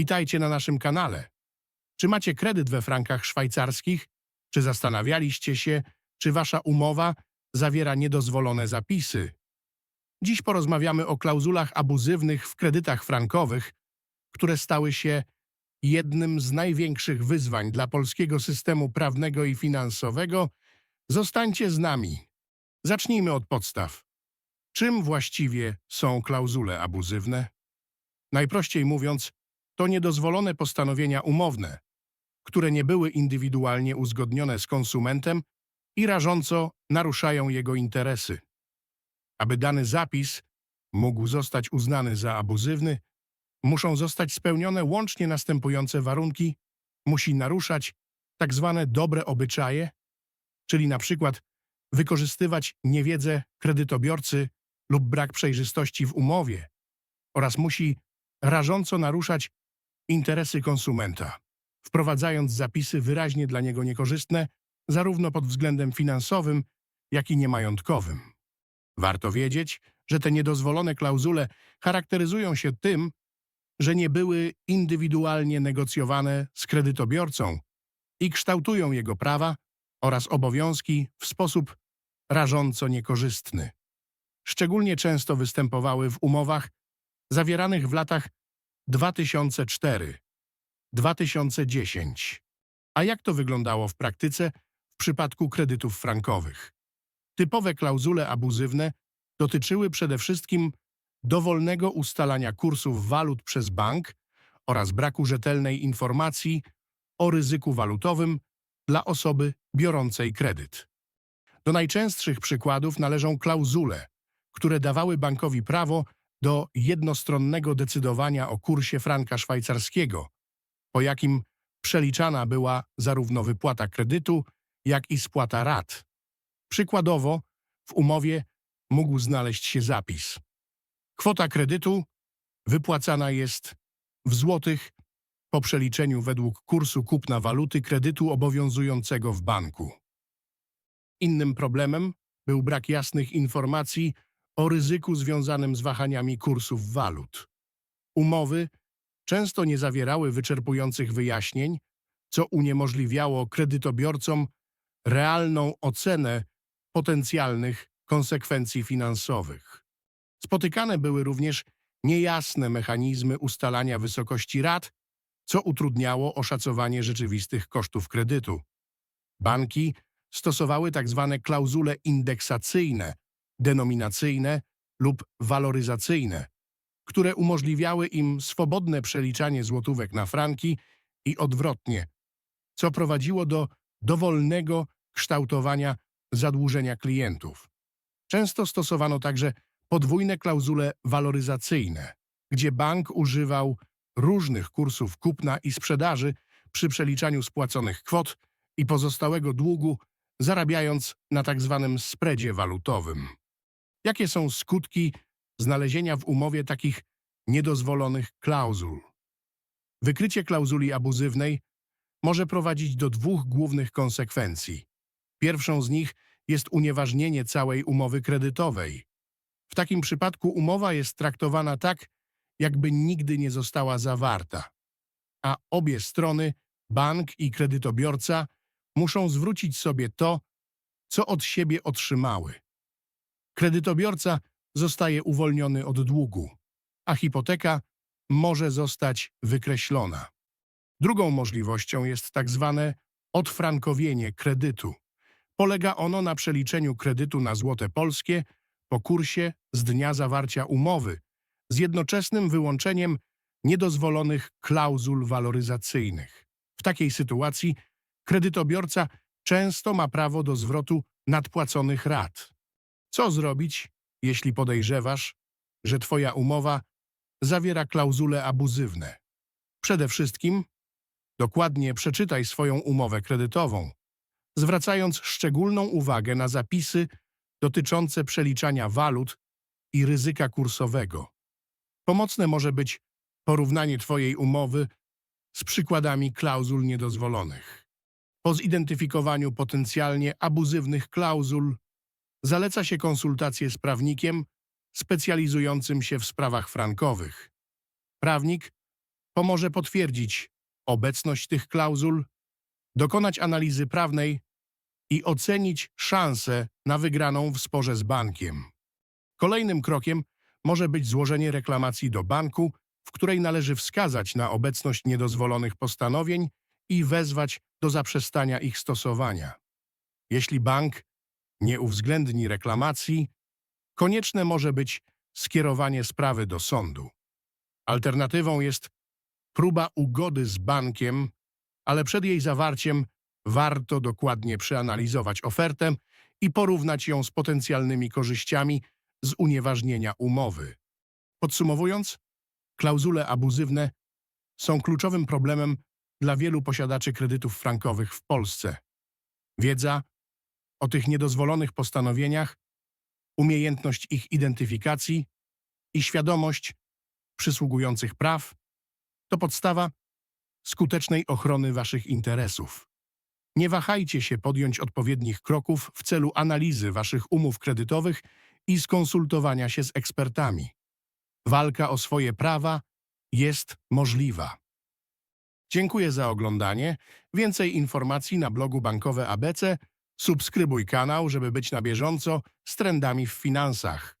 Witajcie na naszym kanale. Czy macie kredyt we frankach szwajcarskich? Czy zastanawialiście się, czy wasza umowa zawiera niedozwolone zapisy? Dziś porozmawiamy o klauzulach abuzywnych w kredytach frankowych, które stały się jednym z największych wyzwań dla polskiego systemu prawnego i finansowego. Zostańcie z nami. Zacznijmy od podstaw. Czym właściwie są klauzule abuzywne? Najprościej mówiąc, to niedozwolone postanowienia umowne, które nie były indywidualnie uzgodnione z konsumentem i rażąco naruszają jego interesy. Aby dany zapis mógł zostać uznany za abuzywny, muszą zostać spełnione łącznie następujące warunki. Musi naruszać tak zwane dobre obyczaje, czyli na przykład wykorzystywać niewiedzę kredytobiorcy lub brak przejrzystości w umowie oraz musi rażąco naruszać interesy konsumenta, wprowadzając zapisy wyraźnie dla niego niekorzystne zarówno pod względem finansowym, jak i niemajątkowym. Warto wiedzieć, że te niedozwolone klauzule charakteryzują się tym, że nie były indywidualnie negocjowane z kredytobiorcą i kształtują jego prawa oraz obowiązki w sposób rażąco niekorzystny. Szczególnie często występowały w umowach zawieranych w latach 2004-2010. A jak to wyglądało w praktyce w przypadku kredytów frankowych? Typowe klauzule abuzywne dotyczyły przede wszystkim dowolnego ustalania kursów walut przez bank oraz braku rzetelnej informacji o ryzyku walutowym dla osoby biorącej kredyt. Do najczęstszych przykładów należą klauzule, które dawały bankowi prawo do jednostronnego decydowania o kursie franka szwajcarskiego, po jakim przeliczana była zarówno wypłata kredytu, jak i spłata rat. Przykładowo, w umowie mógł znaleźć się zapis. Kwota kredytu wypłacana jest w złotych po przeliczeniu według kursu kupna waluty kredytu obowiązującego w banku. Innym problemem był brak jasnych informacji o ryzyku związanym z wahaniami kursów walut. Umowy często nie zawierały wyczerpujących wyjaśnień, co uniemożliwiało kredytobiorcom realną ocenę potencjalnych konsekwencji finansowych. Spotykane były również niejasne mechanizmy ustalania wysokości rat, co utrudniało oszacowanie rzeczywistych kosztów kredytu. Banki stosowały tzw. klauzule indeksacyjne, denominacyjne lub waloryzacyjne, które umożliwiały im swobodne przeliczanie złotówek na franki i odwrotnie, co prowadziło do dowolnego kształtowania zadłużenia klientów. Często stosowano także podwójne klauzule waloryzacyjne, gdzie bank używał różnych kursów kupna i sprzedaży przy przeliczaniu spłaconych kwot i pozostałego długu, zarabiając na tzw. spreadzie walutowym. Jakie są skutki znalezienia w umowie takich niedozwolonych klauzul? Wykrycie klauzuli abuzywnej może prowadzić do dwóch głównych konsekwencji. Pierwszą z nich jest unieważnienie całej umowy kredytowej. W takim przypadku umowa jest traktowana tak, jakby nigdy nie została zawarta, a obie strony, bank i kredytobiorca, muszą zwrócić sobie to, co od siebie otrzymały. Kredytobiorca zostaje uwolniony od długu, a hipoteka może zostać wykreślona. Drugą możliwością jest tak zwane odfrankowienie kredytu. Polega ono na przeliczeniu kredytu na złote polskie po kursie z dnia zawarcia umowy, z jednoczesnym wyłączeniem niedozwolonych klauzul waloryzacyjnych. W takiej sytuacji kredytobiorca często ma prawo do zwrotu nadpłaconych rat. Co zrobić, jeśli podejrzewasz, że Twoja umowa zawiera klauzule abuzywne? Przede wszystkim dokładnie przeczytaj swoją umowę kredytową, zwracając szczególną uwagę na zapisy dotyczące przeliczania walut i ryzyka kursowego. Pomocne może być porównanie Twojej umowy z przykładami klauzul niedozwolonych. Po zidentyfikowaniu potencjalnie abuzywnych klauzul zaleca się konsultacje z prawnikiem specjalizującym się w sprawach frankowych. Prawnik pomoże potwierdzić obecność tych klauzul, dokonać analizy prawnej i ocenić szansę na wygraną w sporze z bankiem. Kolejnym krokiem może być złożenie reklamacji do banku, w której należy wskazać na obecność niedozwolonych postanowień i wezwać do zaprzestania ich stosowania. Jeśli bank nie uwzględni reklamacji, konieczne może być skierowanie sprawy do sądu. Alternatywą jest próba ugody z bankiem, ale przed jej zawarciem warto dokładnie przeanalizować ofertę i porównać ją z potencjalnymi korzyściami z unieważnienia umowy. Podsumowując, klauzule abuzywne są kluczowym problemem dla wielu posiadaczy kredytów frankowych w Polsce. Wiedza o tych niedozwolonych postanowieniach, umiejętność ich identyfikacji i świadomość przysługujących praw to podstawa skutecznej ochrony Waszych interesów. Nie wahajcie się podjąć odpowiednich kroków w celu analizy Waszych umów kredytowych i skonsultowania się z ekspertami. Walka o swoje prawa jest możliwa. Dziękuję za oglądanie. Więcej informacji na blogu Bankowe ABC. Subskrybuj kanał, żeby być na bieżąco z trendami w finansach.